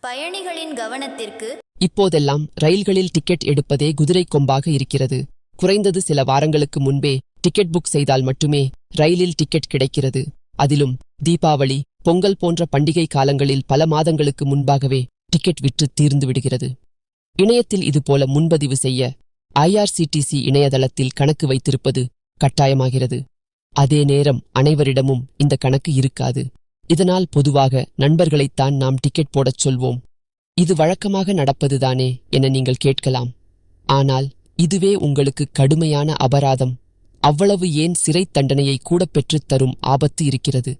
பயணிகளின் கவனத்திற்கு இப்போதெல்லாம் ரயில்களில் டிக்கெட் எடுப்பதே குதிரை கொம்பாக இருக்கிறது. குறைந்தது சில வாரங்களுக்கு முன்பே டிக்கெட் புக் செய்தால் மட்டுமே ரயிலில் டிக்கெட் கிடைக்கிறது. அதிலும் தீபாவளி பொங்கல் போன்ற பண்டிகை காலங்களில் பல மாதங்களுக்கு முன்பாகவே டிக்கெட் விற்று தீர்ந்து விடுகிறது. இணையத்தில் இதுபோல முன்பதிவு செய்ய ஐஆர்சிடிசி இணையதளத்தில் கணக்கு வைத்திருப்பது கட்டாயமாகிறது. அதே நேரம் அனைவரிடமும் இந்த கணக்கு இருக்காது. இதனால் பொதுவாக நண்பர்களைத்தான் நாம் டிக்கெட் போடச் சொல்வோம். இது வழக்கமாக நடப்பதுதானே என நீங்கள் கேட்கலாம். ஆனால் இதுவே உங்களுக்கு கடுமையான அபராதம். அவ்வளவு ஏன் சிறைத் தண்டனையை கூட பெற்றுத் தரும் ஆபத்து இருக்கிறது?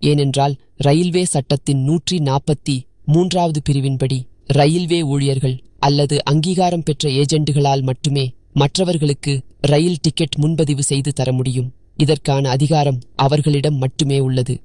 ஏனென்றால் ரயில்வே சட்டத்தின் நூற்றி நாற்பத்தி மூன்றாவது பிரிவின்படி ரயில்வே ஊழியர்கள் அல்லது அங்கீகாரம் பெற்ற ஏஜெண்டுகளால் மட்டுமே மற்றவர்களுக்கு ரயில் டிக்கெட் முன்பதிவு செய்து தர முடியும். இதற்கான அதிகாரம் அவர்களிடம் மட்டுமே உள்ளது.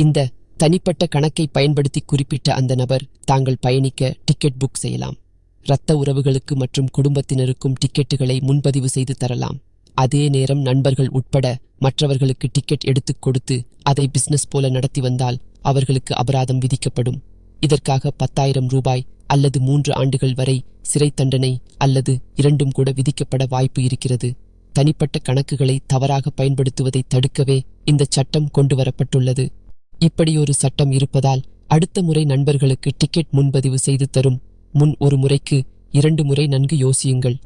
இந்த தனிப்பட்ட கணக்கை பயன்படுத்தி குறிப்பிட்ட அந்த நபர் தாங்கள் பயணிக்க டிக்கெட் புக் செய்யலாம். இரத்த உறவுகளுக்கு மற்றும் குடும்பத்தினருக்கும் டிக்கெட்டுகளை முன்பதிவு செய்து தரலாம். அதே நேரம் நண்பர்கள் உட்பட மற்றவர்களுக்கு டிக்கெட் எடுத்துக் கொடுத்து அதை பிசினஸ் போல நடத்தி வந்தால் அவர்களுக்கு அபராதம் விதிக்கப்படும். இதற்காக பத்தாயிரம் ரூபாய் அல்லது மூன்று ஆண்டுகள் வரை சிறை தண்டனை அல்லது இரண்டும் கூட விதிக்கப்பட வாய்ப்பு இருக்கிறது. தனிப்பட்ட கணக்குகளை தவறாக பயன்படுத்துவதை தடுக்கவே இந்த சட்டம் கொண்டு வரப்பட்டுள்ளது இப்படி ஒரு சட்டம் இருப்பதால் அடுத்த முறை நண்பர்களுக்கு டிக்கெட் முன்பதிவு செய்து தரும். முன் ஒரு முறைக்கு இரண்டு முறை நன்கு யோசியுங்கள்.